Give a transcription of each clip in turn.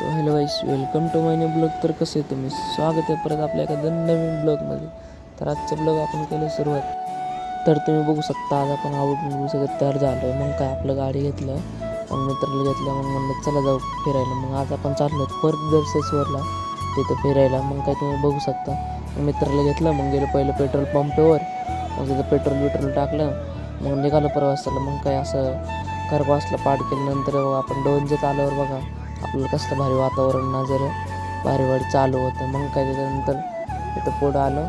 तो. Hello guys welcome to my new blog तर कसे तुम्ही? स्वागत आहे परत आपल्या एखाद्या नवीन ब्लॉगमध्ये तर आजचं ब्लॉग आपण केलं सुरुवात. तर तुम्ही बघू शकता आज आपण आवडून सगळं तयार झालो मग काय आपलं गाडी घेतलं मग मित्राला घेतलं मग म्हणलं चला जाऊ फिरायला. मग आज आपण चाललो परत दर्शेश्वरला तिथं फिरायला. मग काय तुम्ही बघू शकता. मग मित्राला घेतलं मग गेलं पहिलं पेट्रोल पंपवर मग तिथं पेट्रोल बिट्रोल टाकलं. मग निघालं प्रवासाला. मग काय असं खरपासला पाठ केल्यानंतर आपण डोंजत आल्यावर बघा आपलं कसलं भारी वातावरण नजर भारी वाढ चालू होतं. मग काय त्याच्यानंतर इथं पुढं आलो.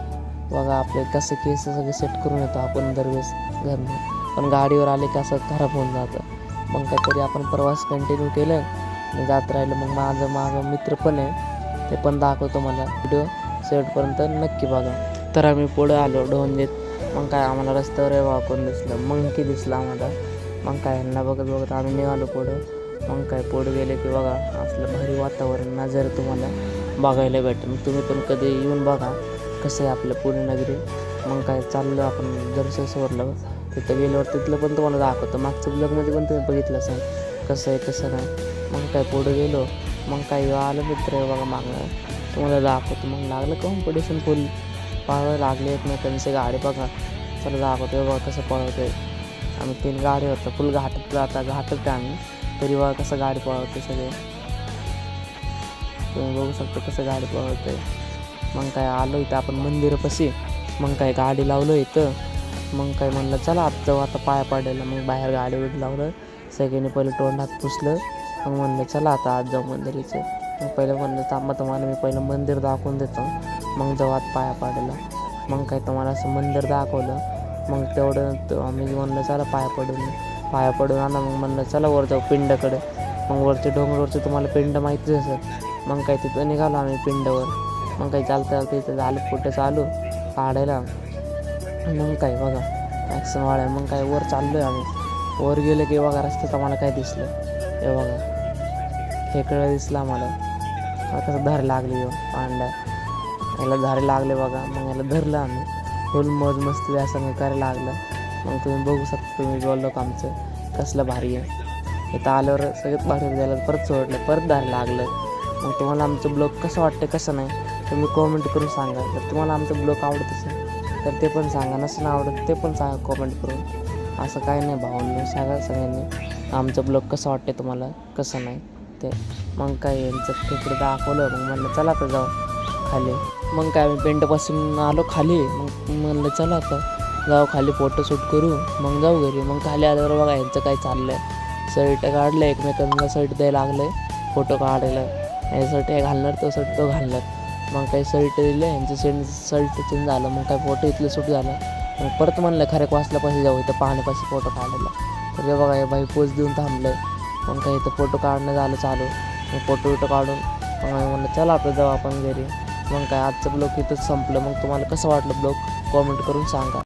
बघा आपले कसं केस सगळे सेट करून येतो आपण दरवेळेस घरनं. पण गाडीवर आले की असं खराब होऊन जातं. मग काहीतरी आपण प्रवास कंटिन्यू केलं. आणि जात राहिलं. मग माझं माझं मित्र पण आहे. ते पण दाखवतो मला. व्हिडिओ शेवटपर्यंत नक्की बघा. तर आम्ही पुढं आलो डोंजेत मग काय आम्हाला रस्त्यावर वाकून दिसलं. मंकी दिसलं आम्हाला. मग काय ह्यांना बघत बघत आम्ही निघालो पुढं. मग काय पुढं गेलं की बघा असलं भारी वातावरण नजर तुम्हाला बघायला भेटेल तुम्ही पण कधी येऊन बघा कसं आहे आपलं पुणे नगरी. मग काय चाललं आपण दर्शेश्वरला तिथं गेल्यावर तिथलं पण तुम्हाला दाखवतो. मागच्या ब्लॉगमध्ये पण तुम्ही बघितलं असेल कसं आहे कसं नाही. मग काय पुढं गेलो मग काय आलं मित्र बघा मागणं तुम्हाला दाखवतो. मग लागलं कॉम्पिटिशन फुल पाहावं लागले एकमेकांचे गाडी बघा. चला दाखवतो बघा कसं पळवतोय. आम्ही तीन गाडी होतं. फुल घाटत जाता घाटत आम्ही. तरी बघा कसं गाडी पळवते सगळे? तुम्ही बघू शकता कसं गाडी पळवते मग काय आलो इथं आपण मंदिरापाशी. मग काय गाडी लावलं इथं. मग काय म्हणलं चला आत जाऊ आता पाया पडायला. मग बाहेर गाडी बिडी लावलं. सगळ्यांनी पहिलं तोंडात पुसलं. मग म्हणलं चला आता आज जाऊ मंदिराचं. मग पहिलं म्हणलं थांबा तुम्हाला मी पहिलं मंदिर दाखवून देतो. मग जाऊ आत पाया पाडायला. मग काय तुम्हाला असं मंदिर दाखवलं. मग तेवढं आम्ही म्हणलं चला पाया पडून पाया पडून आला मग म्हणलं चला वर जाऊ पिंडकडे. मग वरचे डोंगरवरचे तुम्हाला पिंड माहितीच असेल. मग काय तिथं निघालो आम्ही पिंडावर. मग काही चालतं चालतं इथं झालं कुठं चालू? काढायला. मग काय बघा ॲक्सन वाढाय मग काय वर चाललो आहे आम्ही. वर गेलं की बघा रस्त्यात आम्हाला काय दिसलं? हे बघा. खेकडं दिसलं आम्हाला. आता कसं धार लागली हो पांड्या याला धारे लागले बघा. मग याला धरलं आम्ही. फुल मौज मस्ती व्यासंग करायला लागलं. मग तुम्ही बघू शकता तुम्ही बोललो का आमचं कसलं भारी आहे. इथं आल्यावर सगळ्यात भारी झालं परत सोडलं परत धार लागलं. मग तुम्हाला आमचं ब्लॉग कसं वाटतं कसं नाही तुम्ही कॉमेंट करून सांगा. जर तुम्हाला आमचं ब्लॉग आवडत असेल तर ते पण सांगा. नसेल आवडत ते पण सांगा कॉमेंट करून. असं काय नाही भावांनी सांगा सगळ्यांनी आमचं ब्लॉग कसं वाटते तुम्हाला कसं नाही ते. मग काय यांचं तिकडे दाखवलं मग म्हणलं चला तर जाऊ खाली. मग काय आम्ही पेंटपासून आलो खाली मग म्हणलं चला आता. जाऊ खाली फोटो शूट करू मग जाऊ घरी. मग खाली आल्यावर बघा यांचं काय चाललं आहे शर्ट काढलं एकमेकांना शर्ट द्यायला लागलं आहे फोटो काढायला. हे शर्ट हे घालणार तो शर्ट तो घालणार. मग काही शर्ट दिलं यांचं सेंट शर्ट चेंज झालं. मग काय फोटो इथलं शूट झालं. मग परत म्हणलं खऱ्या वाचल्यापाशी जाऊ इथं पाहण्यापाशी फोटो काढायला. तर हे बघा हे बाई पोच देऊन थांबलं मग काही इथं फोटो काढणं झालं चालू. मग फोटो विटो काढून मग म्हणलं चला आपलं जाऊ आपण घरी. मग काय आजचं ब्लॉग इथंच संपलं. मग तुम्हाला कसं वाटलं ब्लॉग कॉमेंट करून सांगा.